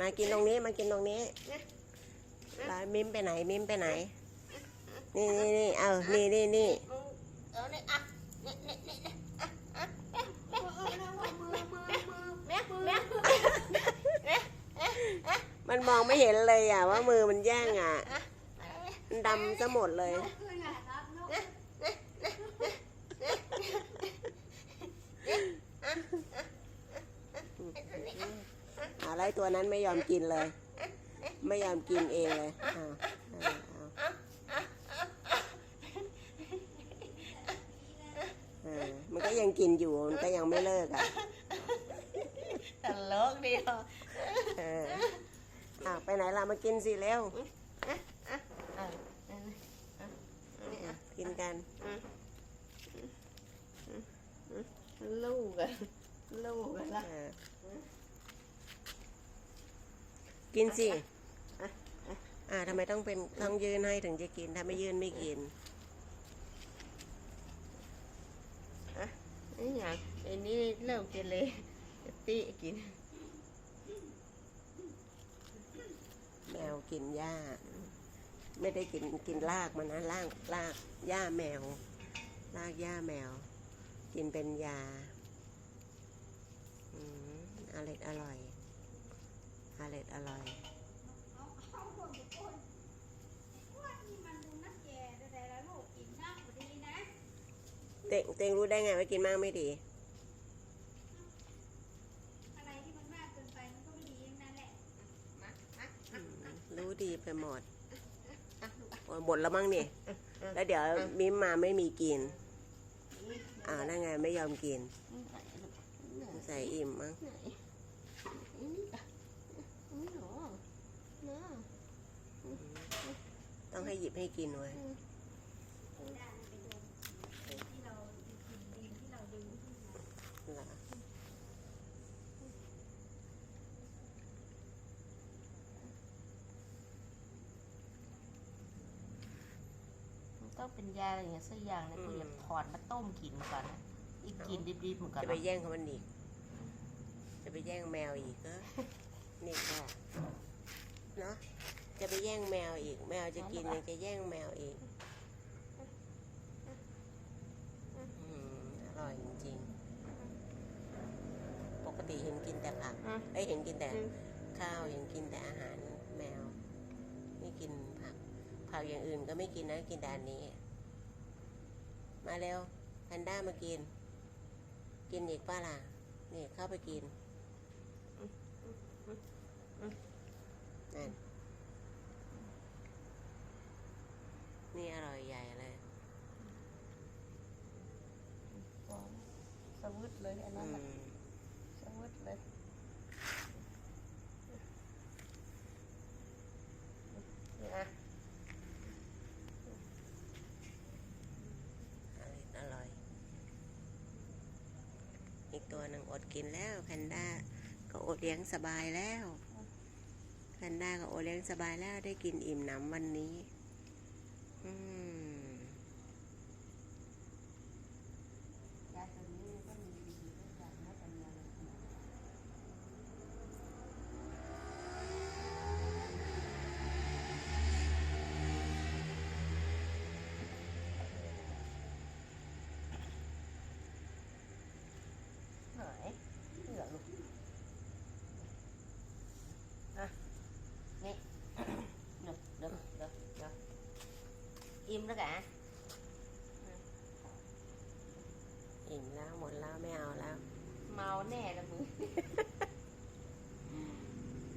มากินตรงนี้มากินตรงนี้แล้วมิมไปไหนมิมไปไหน นี่นี่นี่เอานี่นี่นี่มึงเออนี่อะนี่นี่นี่นี่อะอะอะแม่แม่แม่มันมองไม่เห็นเลยอะว่ามือมันแย่งอะ มันดำซะหมดเลย อะไรตัวนั้นไม่ยอมกินเลย ไม่ยอมกินเองเลยอ้าวเอาเอาเออมันก็ยังกินอยู่ มันก็ยังไม่เลิกอะตลกเดียวเอออ้าวไปไหนล่ะมากินสิเร็วเออนี่อะกินกันลูกอะลูกอะละเออ กินสิอ่าทำไมต้องเป็นต้องยืนให้ถึงจะกิน ถ้าไม่ยืนไม่กินนี่อย่างไอ้นี่เริ่มกินเลยจะตีกิน แมวกินหญ้า ไม่ได้กินกินรากมันนะรากรากหญ้าแมวรากหญ้าแมว กินเป็นยา อืมอร่อยอร่อย อร่อยอร่อยเต็งเต็งรู้ได้ไงว่ากินมากไม่ดีรู้ดีไปหมดโอ้ยหมดแล้วมั้งนี่ แล้วเดี๋ยวมิมมาไม่มีกิน อ่าวนั่นไงไม่ยอมกิน ใส่อิ่มมั้ง ต้องให้หยิบให้กินไว้เหรอต้องเป็นยาอะไรอย่างเงี้ยสักอย่างนะกูอย่าถอดมาต้มกินก่อนนะอีกกินดิบๆเหมือนกันจะไปแย่งเขามันอีก จะไปแย่งแมวอีกก็นี่ก็เนาะ จะไปแย่ งแมวอีก แมวจะกินยังจะแย่งแมวอีกอืมอร่อยจริงๆ ปกติเห็นกินแต่ผักเอ้ยเห็นกินแต่ข้าวเห็นกินแต่อาหารแมว ไม่กินผักผักอย่างอื่นก็ไม่กินนะกินแต่อันนี้ มาเร็วแพนด้ามากิน กินอีกป้าล่ะนี่เข้าไปกินนั่นนี่อร่อยใหญ่เลย สวุด เลยอันอืนั้นน่ะมสวุดเลยนี่อะอร่อยอร่อย อีกตัวหนึ่งอดกินแล้วแพนด้าก็อดเลี้ยงสบายแล้วแพนด้าก็อดเลี้ยงสบายแล้วได้กินอิ่มหนำวันนี้ อืม ยาตัวนี้ก็มีดีๆทุกอย่างนะแต่เนื้อมันดี หายเหลือลูกอะ นี่ เดี๋ยวเดี๋ยวเดี๋ยวเดี๋ยวอิ่ มแล้วกะอิ่มแล้วหมดแล้วไม่เอาแล้ว เมาแน่ละมึง